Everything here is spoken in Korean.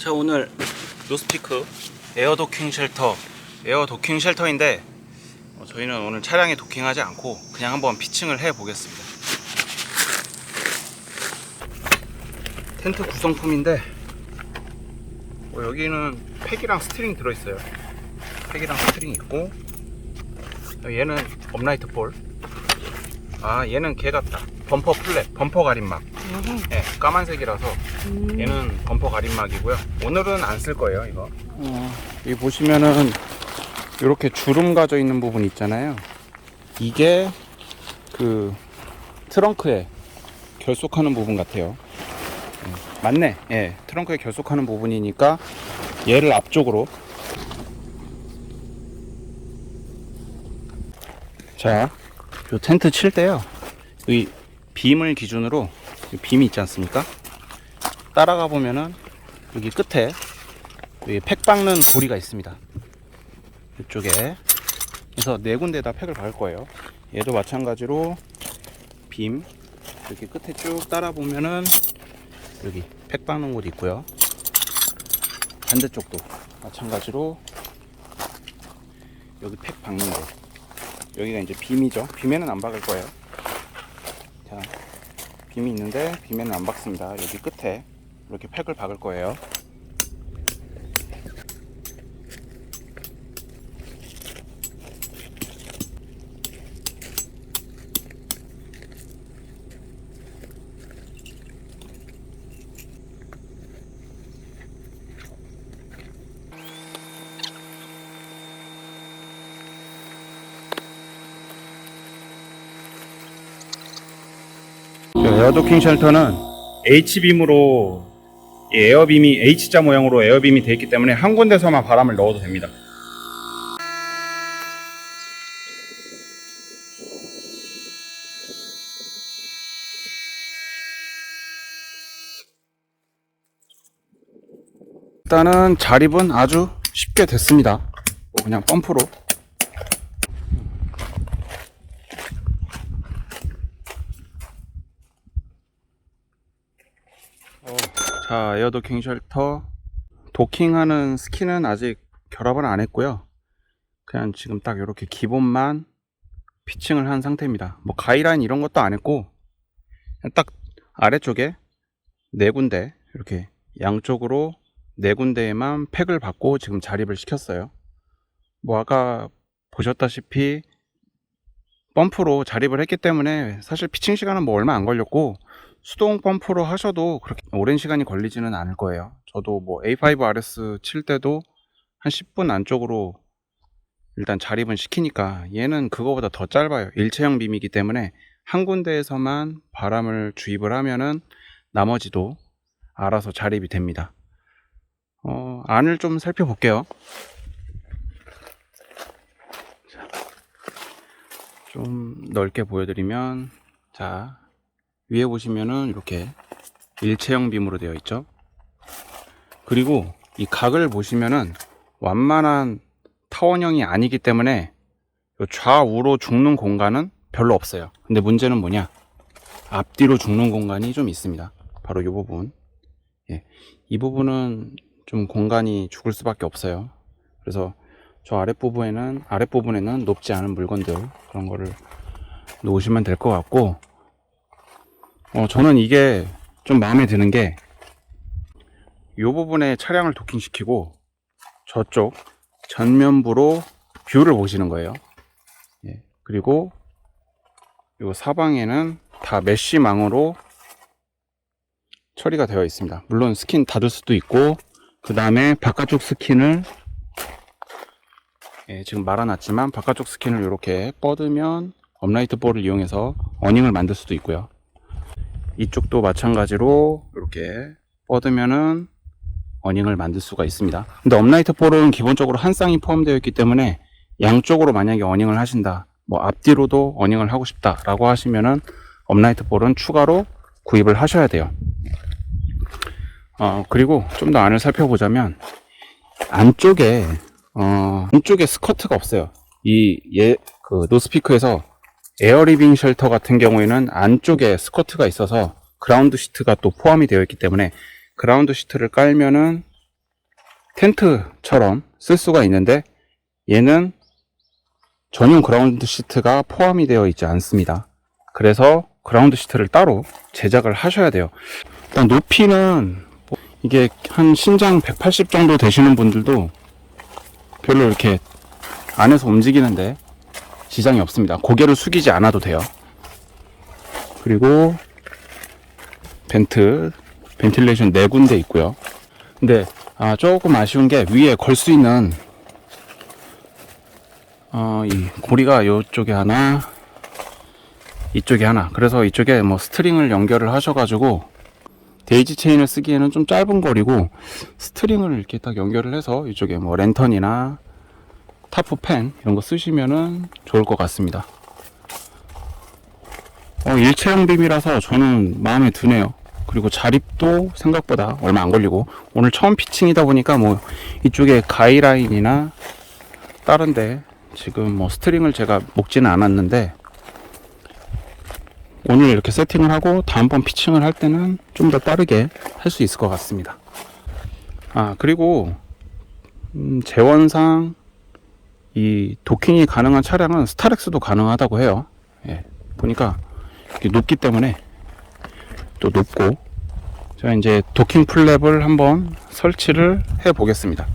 자 오늘 노스피크 에어 도킹 쉘터 에어 도킹 쉘터인데 어, 저희는 오늘 차량에 도킹하지 않고 그냥 한번 피칭을 해 보겠습니다. 텐트 구성품인데 어, 여기는 팩이랑 스트링 들어있어요. 팩이랑 스트링 있고 어, 얘는 업라이트 볼 아 얘는 개 같다. 범퍼 플랫 범퍼 가림막 네, 까만색이라서 얘는 범퍼 가림막이고요. 오늘은 안 쓸 거예요, 이거. 어, 여기 보시면은 이렇게 주름 가져 있는 부분 있잖아요. 이게 그 트렁크에 결속하는 부분 같아요. 음, 맞네. 예, 트렁크에 결속하는 부분이니까 얘를 앞쪽으로 자, 요 텐트 칠 때요. 이 빔을 기준으로 이 빔이 있지 않습니까? 따라가 보면은 여기 끝에 여기 팩 박는 고리가 있습니다. 이쪽에 그래서 네 군데다 팩을 박을 거예요. 얘도 마찬가지로 빔 이렇게 끝에 쭉 따라 보면은 여기 팩 박는 곳이 있고요. 반대쪽도 마찬가지로 여기 팩 박는 곳 여기가 이제 빔이죠. 빔에는 안 박을 거예요. 자, 빔이 있는데 빔에는 안 박습니다. 여기 끝에 이렇게 팩을 박을 거예요. 에어도킹 쉘터는 H빔으로 이 에어빔이 H자 모양으로 에어빔이 되어 있기 때문에 한 군데서만 바람을 넣어도 됩니다. 일단은 자립은 아주 쉽게 됐습니다. 뭐 그냥 펌프로 자, 에어 도킹 쉘터 도킹하는 스킨은 아직 결합을 안 했고요. 그냥 지금 딱 이렇게 기본만 피칭을 한 상태입니다. 뭐 가이라인 이런 것도 안 했고 딱 아래쪽에 네 군데 이렇게 양쪽으로 네 군데에만 팩을 받고 지금 자립을 시켰어요. 뭐 아까 보셨다시피 펌프로 자립을 했기 때문에 사실 피칭 시간은 뭐 얼마 안 걸렸고 수동 펌프로 하셔도 그렇게 오랜 시간이 걸리지는 않을 거예요. 저도 뭐 A5RS 칠 때도 한 10분 안쪽으로 일단 자립은 시키니까 얘는 그거보다 더 짧아요. 일체형 빔이기 때문에 한 군데에서만 바람을 주입을 하면은 나머지도 알아서 자립이 됩니다. 어, 안을 좀 살펴볼게요. 자, 좀 넓게 보여드리면 자 위에 보시면은 이렇게 일체형 빔으로 되어 있죠. 그리고 이 각을 보시면은 완만한 타원형이 아니기 때문에 요 좌우로 죽는 공간은 별로 없어요. 근데 문제는 뭐냐? 앞뒤로 죽는 공간이 좀 있습니다. 바로 이 부분. 예. 이 부분은 좀 공간이 죽을 수밖에 없어요. 그래서 저 아랫부분에는, 아랫부분에는 높지 않은 물건들, 그런 거를 놓으시면 될 것 같고, 어, 저는 이게 좀 마음에 드는 게, 이 부분에 차량을 도킹시키고, 저쪽 전면부로 뷰를 보시는 거예요. 예, 그리고 이 사방에는 다 메쉬망으로 처리가 되어 있습니다. 물론 스킨 닫을 수도 있고, 그 다음에 바깥쪽 스킨을 예, 지금 말아놨지만 바깥쪽 스킨을 이렇게 뻗으면 업라이트 볼을 이용해서 어닝을 만들 수도 있고요. 이쪽도 마찬가지로 이렇게 뻗으면은 어닝을 만들 수가 있습니다. 근데 업라이트 볼은 기본적으로 한 쌍이 포함되어 있기 때문에 양쪽으로 만약에 어닝을 하신다, 뭐 앞뒤로도 어닝을 하고 싶다 라고 하시면은 업라이트 볼은 추가로 구입을 하셔야 돼요. 어, 그리고 좀 더 안을 살펴보자면 안쪽에 어, 안쪽에 스커트가 없어요. 이 예, 그 노스피크에서 에어리빙 쉘터 같은 경우에는 안쪽에 스커트가 있어서 그라운드 시트가 또 포함이 되어 있기 때문에 그라운드 시트를 깔면은 텐트처럼 쓸 수가 있는데 얘는 전용 그라운드 시트가 포함이 되어 있지 않습니다. 그래서 그라운드 시트를 따로 제작을 하셔야 돼요. 일단 높이는 뭐 이게 한 신장 180 정도 되시는 분들도 별로 이렇게 안에서 움직이는데 지장이 없습니다. 고개를 숙이지 않아도 돼요. 그리고 벤트, 벤틸레이션 네 군데 있고요. 근데 아, 조금 아쉬운 게 위에 걸 수 있는 어, 이 고리가 이쪽에 하나, 이쪽에 하나. 그래서 이쪽에 뭐 스트링을 연결을 하셔가지고 데이지 체인을 쓰기에는 좀 짧은 거리고 스트링을 이렇게 딱 연결을 해서 이쪽에 뭐 랜턴이나 타프 펜 이런 거 쓰시면은 좋을 것 같습니다. 어, 일체형 빔이라서 저는 마음에 드네요. 그리고 자립도 생각보다 얼마 안 걸리고 오늘 처음 피칭이다 보니까 뭐 이쪽에 가이라인이나 다른데 지금 뭐 스트링을 제가 묶지는 않았는데 오늘 이렇게 세팅을 하고 다음번 피칭을 할 때는 좀 더 빠르게 할 수 있을 것 같습니다. 아 그리고 음, 재원상 이 도킹이 가능한 차량은 스타렉스도 가능하다고 해요. 예, 보니까 높기 때문에 또 높고 제가 이제 도킹 플랩을 한번 설치를 해 보겠습니다.